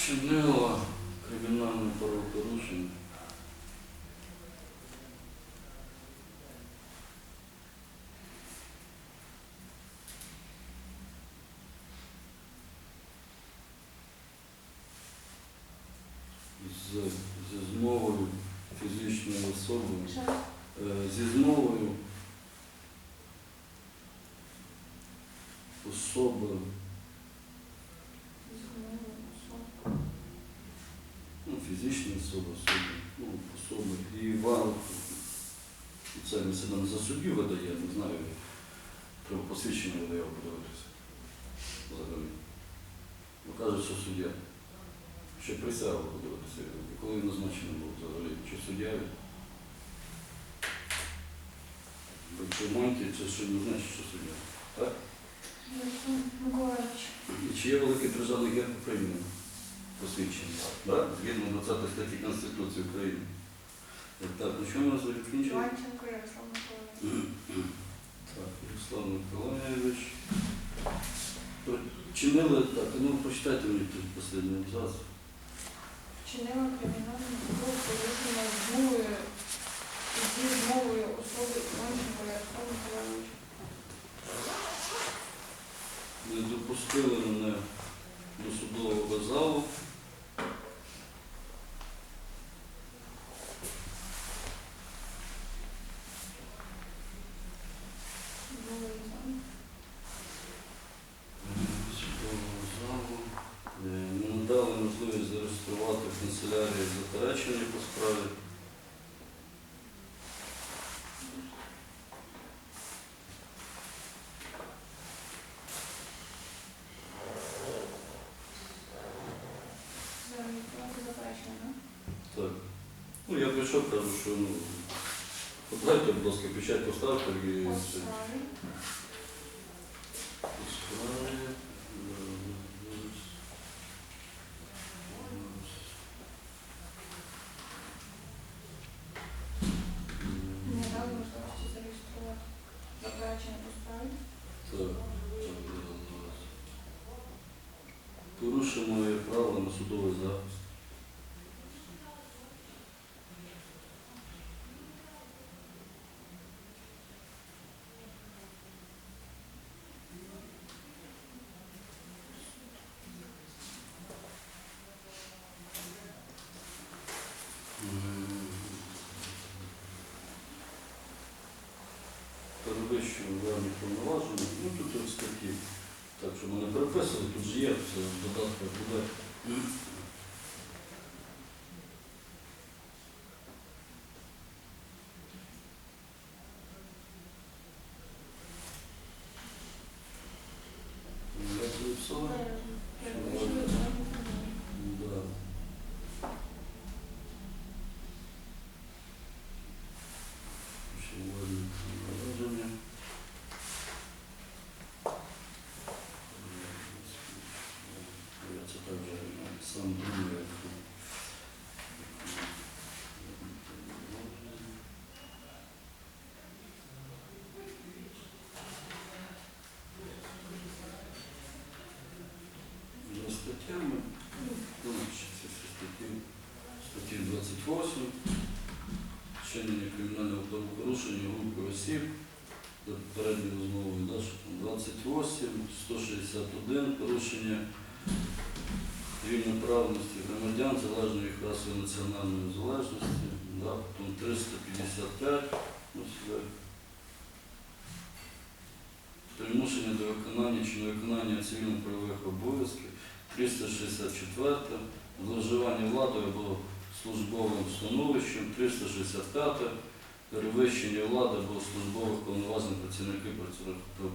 вчинила кримінальне правопорушення. З, зі змовою фізичної особи, е, зі змовою особи фізичні особи, особи, ну, особи. І вам, це ми себе не за суддю видає, не знаю, треба посвідчення видає подивитися. Взагалі. Ну, кажуть, що суддя. Ще присягу подивитися. Коли він назначений був взагалі, чи суддя? Якщо маньки, це ще не значить, що суддя. Так? Миколаївич. І чи є великий державний герб України? Посвідчення. Так? Згідно 20 статті Конституції України. Так, ну що ми нас закінчили? Іванченко Ярослав Миколаївич. Так, Руслан Миколаївич. Чинили, так, ну прочитайте мені тут останній абзац. Вчинила кримінальну правопорушення з мовою зі змовою особи Іванченко Ярослав Миколаївич. Не допустили мене до судового залу. по справі. Зареєструвати заперечення, да? Так. Ну, я прийшов, кажу, що ну, подайте, будь ласка, печать поставте і По все. Судовий захист. Перевищую владні повноваження. Ну тут ось такі. Так, що мене переписали, тут же є, це в додатках буде. Я записала? Перепишемо, зробимо. Да. Ще вводні повноваження. Я це так же сам думаю, як За статтями, ну, це всі статті, статті 28, вчинення кримінального правопорушення групи осіб, до попередньої розмови далі, 28, 161, порушення рівноправності громадян залежно від расової національної залежності, да, потім 355, ну, сюди. Примушення до виконання чи невиконання цивільно-правових обов'язків, 364, зловживання владою або службовим становищем, 365, перевищення влади або службових повноважень працівників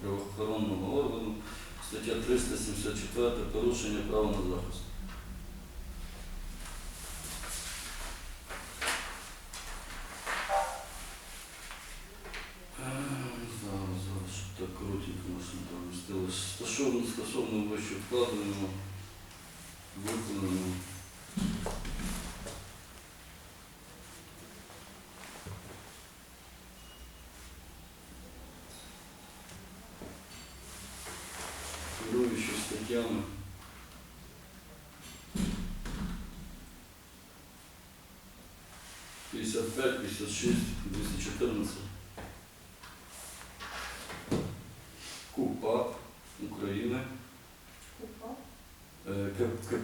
правоохоронного органу, стаття 374, порушення права на захист. Зараз, так коротенько нас не. Стосовно, стосовно вище вкладеного, виконано. Керуючись Тетяна. Пятьдесят пять, пятьдесят шесть, двести четырнадцать.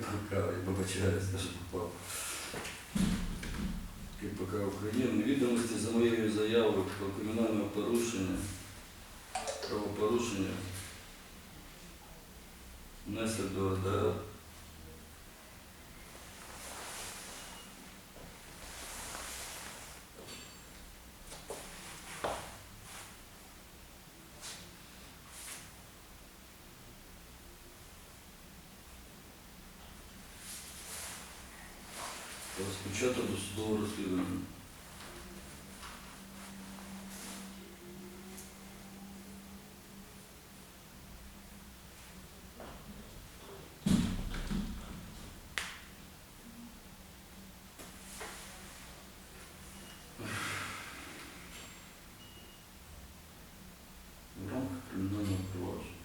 КПК, я вибачаюсь, скажу КУПАП. КПК України. Відомості за моєю заявою про кримінальне порушення, правопорушення внесли до РДР. Розпочато досудове розслідування. В рамках кримінального провадження.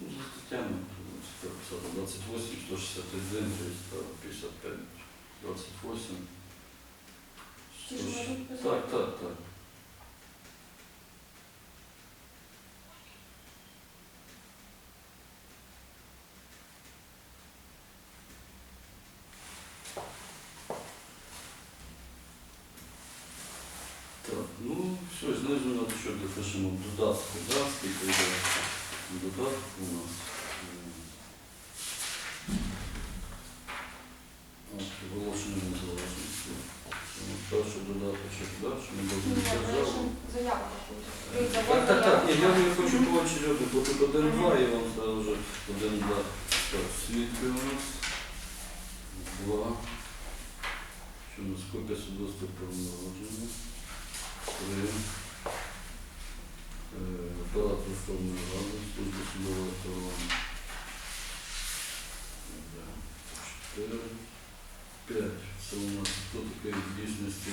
Ну, за статтями це написано 28, 161, 355, 28. Ті ж можуть писати? Так, так, так. Так, ну все, знизу на що допишемо додатку, да, скільки додатку у нас. М, от, Оголошення незалежності. Ну, Перший додаточок, да, що ми Ні, будемо ні, державу. лише заяву якусь. Ви Так, завод так, так, ні, по очереду, бо тут один два, я вам сразу вже один два. Так, свідки у нас. Два. Що у нас копія свідоцтва про. Три. Е, Апарат Верховної Ради, служба судового рахування. Чотири. П'ять. Це у нас хто такий в дійсності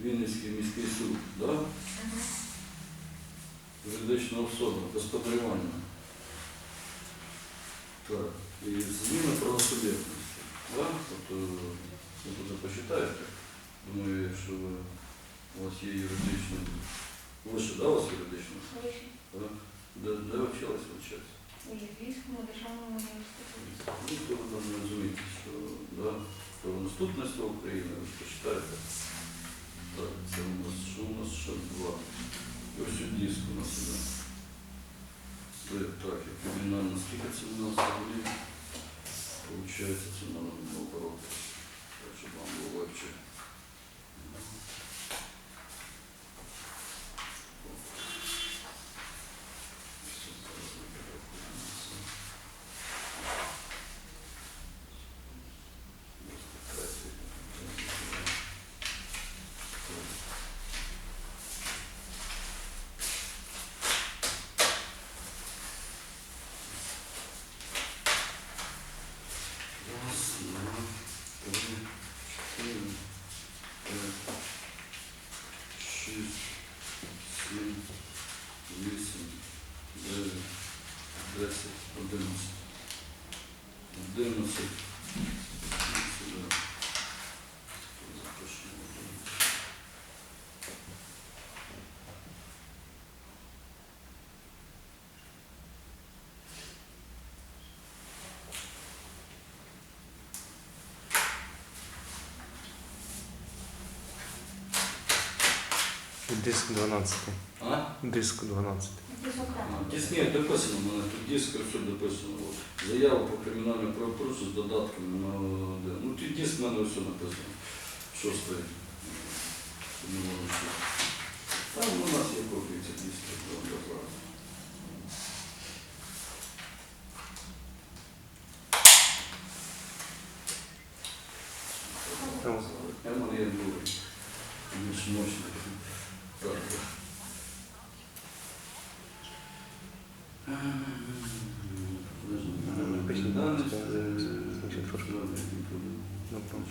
Вінницький міський суд, да? Юридична особа, господарювання. Так, і зміна правосуб'єктності. Да? Тобто, ви тут почитаєте. Думаю, якщо ви, у вас є юридична, вище, да, у вас юридична? Вище. Так? Де, де вчилися вчитися? У Львівському державному університеті. Ну, то ви там розумієте, що да, про наступництво України, ви почитаєте. Так, це у нас, що у нас ще два. І ось у нас іде. Це так, я кримінально, скільки це у нас взагалі? Получається, це на наоборот. Так, щоб вам було легче. 11. Диск 12. А? Диск 12. Якісь окремо. А, дописано в мене тут диск, все дописано. Заяву по кримінальному правопорушенню з додатками на. Ну, тут диск в мене все написано. Що стоїть? Там у нас є копія, цих дисків. добре, зараз. Там Я в мене є другий. Більш мощний. Так. Пишіть, будь ласка, значить, трошки. Ну, Добре. Дякую.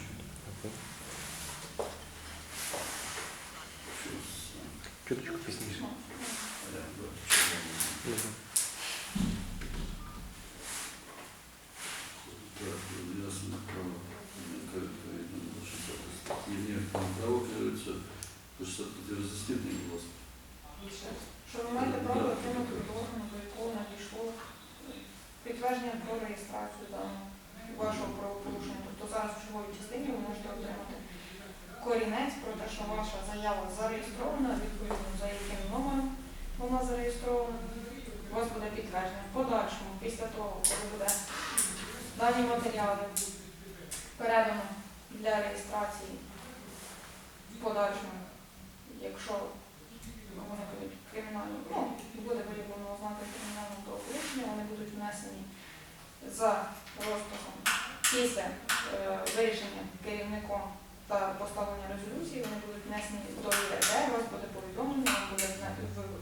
Щось, Чуточку пізніше. Ну, а я бачу, Добре. Так, ясно, право. Відповідно до 60 статті. Ні, там право керується по 60 роз'ясніть, будь ласка. Що ви маєте право отримати органу, до якого надійшло підтвердження про реєстрацію даного вашого правопорушення. Тобто зараз в черговій частині ви можете отримати корінець про те, що ваша заява зареєстрована, відповідно за яким номером вона зареєстрована. У вас буде підтвердження. В подальшому, після того, коли буде дані матеріали передано для реєстрації в подальшому, якщо вони будуть кримінальні, ну, буде виявлено ознаки кримінального правопорушення, вони будуть внесені за розписом після е, вирішення керівником та поставлення резолюції, вони будуть внесені до ЄРД, вас буде повідомлено, вам буде знати ви-